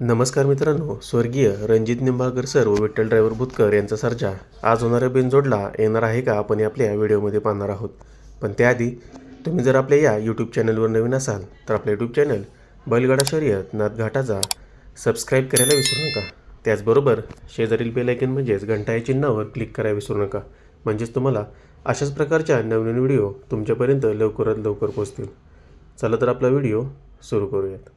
नमस्कार मित्रांनो स्वर्गीय रणजित निंबाळकर सर व विठ्ठल ड्रायव्हर बुतकर यांचा सर्जा आज होणाऱ्या बिनजोडला येणार आहे का आपण आपल्या व्हिडिओमध्ये पाहणार आहोत. पण त्याआधी तुम्ही जर आपल्या या यूट्यूब चॅनलवर नवीन असाल तर आपलं यूट्यूब चॅनल बैलगाडा शर्यत नाथघाटाचा सबस्क्राईब करायला विसरू नका. त्याचबरोबर शेजारील बेलायकन म्हणजेच घंटा या चिन्हावर क्लिक करायला विसरू नका. म्हणजेच तुम्हाला अशाच प्रकारच्या नवनवीन व्हिडिओ तुमच्यापर्यंत लवकरात लवकर पोहोचतील. चला तर आपला व्हिडिओ सुरू करूयात.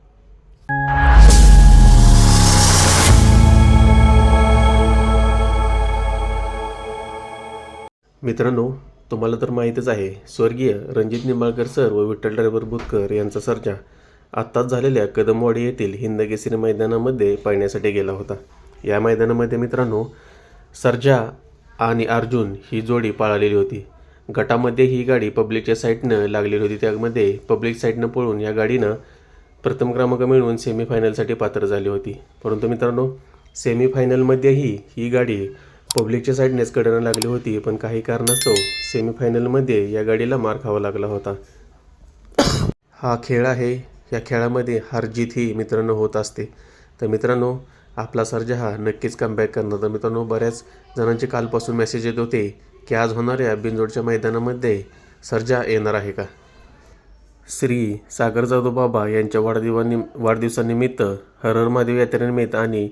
मित्रांनो तुम्हाला तर माहीतच आहे स्वर्गीय रणजित निंबाळकर सर व विठ्ठल ड्रायव्हर बुतकर यांचा सर्जा आत्ताच झालेल्या कदमवाडी येथील हिंदकेसरी मैदानामध्ये पाहण्यासाठी गेला होता. या मैदानामध्ये मित्रांनो सर्जा आणि अर्जुन ही जोडी पळालेली होती. गटामध्ये ही गाडी पब्लिकच्या साईडनं लागलेली होती. त्यामध्ये पब्लिक साईडनं पळून या गाडीनं प्रथम क्रमांक मिळवून सेमीफायनलसाठी पात्र झाली होती. परंतु मित्रांनो सेमीफायनलमध्येही ही गाडी पब्लिकच्या साईडनेच कडेनं लागली होती पण काही कारणास्तव सेमीफायनलमध्ये या गाडीला मार खावा लागला होता. हा खेळ आहे. या खेळामध्ये हार जीत ही मित्रांनो होत असते. तर मित्रांनो आपला सर्जा हा नक्कीच कमबॅक करणार. तर मित्रांनो बऱ्याच जणांचे कालपासून मेसेज येत होते की आज होणाऱ्या बिनजोडच्या मैदानामध्ये सर्जा येणार आहे का? श्री सागर जाधव बाबा यांच्या वाढदिवानी वाढदिवसानिमित्त हर हर महादेव यात्रेनिमित्त आणि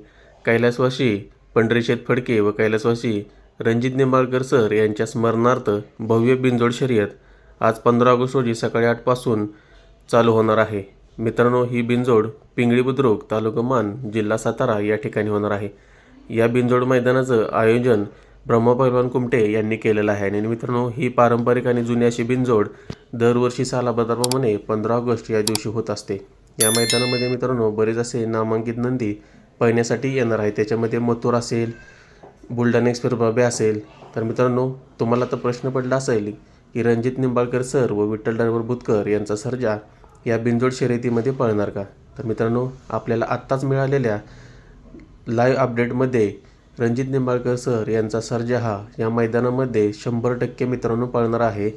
कैलासवासी पंढरीशेत फडके व कैलासवासी रणजित निंबाळकर सर यांच्या स्मरणार्थ भव्य बिनजोड शर्यत आज पंधरा ऑगस्ट रोजी सकाळी आठपासून चालू होणार आहे. मित्रांनो ही बिनजोड पिंगळी बुद्रुक तालुका मान जिल्हा सातारा या ठिकाणी होणार आहे. या बिनजोड मैदानाचं आयोजन ब्रह्मपैलवान कुमटे यांनी केलेलं आहे. आणि मित्रांनो ही पारंपरिक आणि जुनी अशी बिनजोड दरवर्षी सालाबादाप्रमाणे पंधरा ऑगस्ट या दिवशी होत असते. या मैदानामध्ये मित्रांनो बरेच असे नामांकित नंदी पळण्यासाठी येणार आहे. त्याच्यामध्ये मथुर असेल बुलढाणा एक्सप्रेस बाबे असेल. तर मित्रांनो तुम्हाला तर प्रश्न पडला असेल की रणजित निंबाळकर सर व विठ्ठल ड्रायव्हर बुतकर यांचा सर्जा या बिंजोड शर्यतीमध्ये पळणार का? तर मित्रांनो आपल्याला आत्ताच मिळालेल्या लाईव्ह अपडेटमध्ये रणजित निंबाळकर सर यांचा सर्जा हा या मैदानामध्ये शंभर टक्के मित्रांनो पळणार आहे.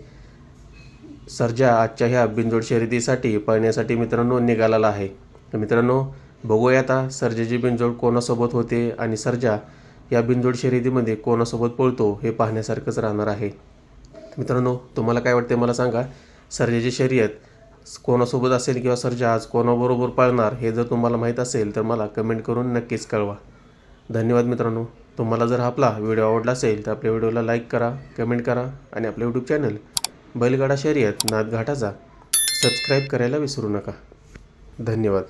सर्जा आजच्या ह्या बिंजोड शर्यतीसाठी पळण्यासाठी मित्रांनो निघालेला आहे. तर मित्रांनो बघूया आता सर्जाची बिनजोड कोणासोबत होते आणि सर्जा या बिनजोड शर्यतीमध्ये कोणासोबत पळतो हे पाहण्यासारखंच राहणार आहे. मित्रांनो तुम्हाला काय वाटते मला सांगा. सर्जाची शर्यत कोणासोबत असेल किंवा सर्जा आज कोणाबरोबर पळणार हे जर तुम्हाला माहीत असेल तर मला कमेंट करून नक्कीच कळवा. धन्यवाद मित्रांनो. तुम्हाला जर आपला व्हिडिओ आवडला असेल तर आपल्या व्हिडिओला लाईक करा कमेंट करा आणि आपलं यूट्यूब चॅनल बैलगाडा शर्यत नादघाटाचा सबस्क्राईब करायला विसरू नका. धन्यवाद.